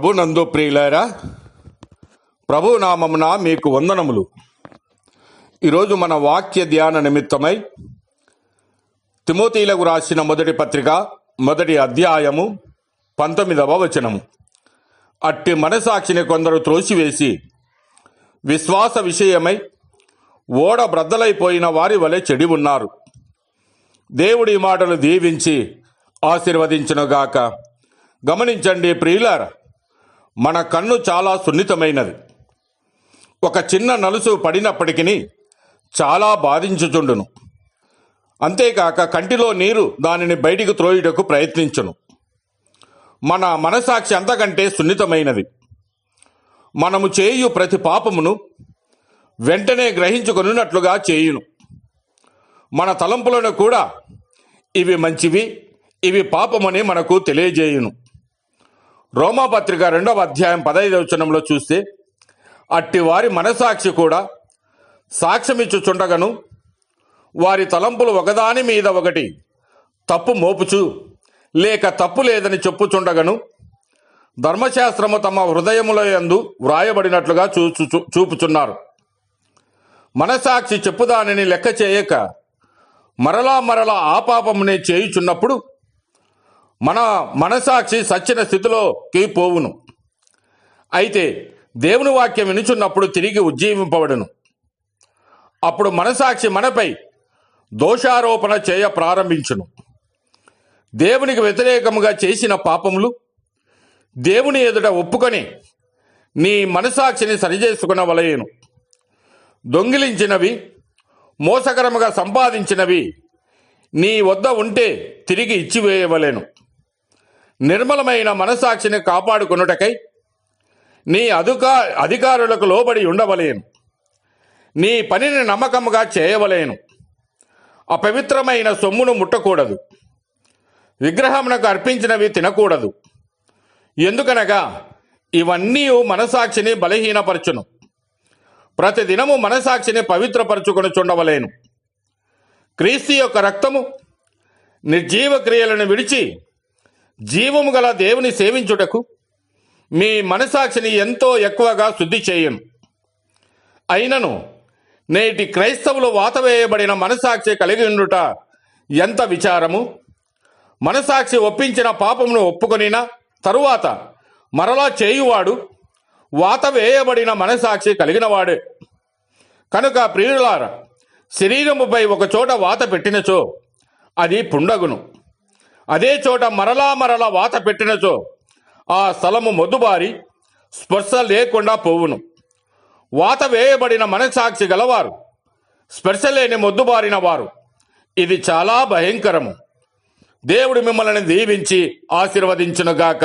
ప్రభు నందు ప్రియులారా ప్రభు నామమున మీకు వందనములు. ఈరోజు మన వాక్య ధ్యాన నిమిత్తమై తిమోతీలకు రాసిన మొదటి పత్రిక మొదటి అధ్యాయము పంతొమ్మిదవ వచనము. అట్టి మనసాక్షిని కొందరు త్రోసివేసి విశ్వాస విషయమై ఓడ బ్రద్దలైపోయిన వారి వలె చెడి ఉన్నారు. దేవుడి మాటలు దీవించి ఆశీర్వదించునుగాక. గమనించండి ప్రియులారా మన కన్ను చాలా సున్నితమైనది. ఒక చిన్న నలుసు పడినప్పటికీ చాలా బాధించుచుండును. అంతేకాక కంటిలో నీరు దానిని బయటికి త్రోయుటకు ప్రయత్నించును. మన మనసాక్షి అంతకంటే సున్నితమైనది. మనము చేయు ప్రతి పాపమును వెంటనే గ్రహించుకొనున్నట్లుగా చేయును. మన తలంపులను కూడా ఇవి మంచివి ఇవి పాపమని మనకు తెలియజేయును. రోమాపత్రిక రెండవ అధ్యాయం పదహైదవ వచనంలో చూస్తే అట్టి వారి మనసాక్షి కూడా సాక్ష్యమిచ్చుచుండగను వారి తలంపులు ఒకదాని మీద ఒకటి. తప్పు మోపుచు లేక తప్పు లేదని చెప్పుచుండగను ధర్మశాస్త్రము తమ హృదయముల యందు వ్రాయబడినట్లుగా చూచు చూ- చూపుచున్నారు. మనసాక్షి చెప్పుదానిని లెక్క చేయక మరలా మరలా ఆపాపమునే చేయుచున్నప్పుడు మన మనసాక్షి సచ్చిన స్థితిలోకి పోవును. అయితే దేవుని వాక్యం వినుచున్నప్పుడు తిరిగి ఉజ్జీవింపబడును. అప్పుడు మనసాక్షి మనపై దోషారోపణ చేయ ప్రారంభించును. దేవునికి వ్యతిరేకముగా చేసిన పాపములు దేవుని ఎదుట ఒప్పుకొని నీ మనసాక్షిని సరిచేసుకునవలయను దొంగిలించినవి మోసకరముగా సంపాదించినవి నీ వద్ద ఉంటే తిరిగి ఇచ్చివేయవలేను. నిర్మలమైన మనసాక్షిని కాపాడుకొనుటకై నీ అధికా అధికారులకు లోబడి ఉండవలేను. నీ పనిని నమ్మకముగా చేయవలేను. అపవిత్రమైన సొమ్మును ముట్టకూడదు. విగ్రహమునకు అర్పించినవి తినకూడదు. ఎందుకనగా ఇవన్నీ మనసాక్షిని బలహీనపరచును. ప్రతిదినము మనసాక్షిని పవిత్రపరచుకొని చుండవలేను క్రీస్తు యొక్క రక్తము నిర్జీవ క్రియలను విడిచి జీవము గల దేవుని సేవించుటకు మీ మనసాక్షిని ఎంతో ఎక్కువగా శుద్ధి చేయను. అయినను నేటి క్రైస్తవులు వాతవేయబడిన మనసాక్షి కలిగి ఉండుట ఎంత విచారము? మనసాక్షి ఒప్పించిన పాపమును ఒప్పుకొనినా తరువాత మరలా చేయువాడు వాత వేయబడిన మనసాక్షి కలిగినవాడే. కనుక ప్రియులార శరీరముపై ఒకచోట వాత పెట్టినచో అది పుండగును. అదే చోట మరలా మరలా వాత పెట్టినచో ఆ స్థలము మొద్దుబారి స్పర్శ లేకుండా పోవును. వాత వేయబడిన మనసాక్షి గలవారు స్పర్శ లేని మొద్దుబారిన వారు. ఇది చాలా భయంకరము. దేవుడు మిమ్మల్ని దీవించి ఆశీర్వదించునుగాక.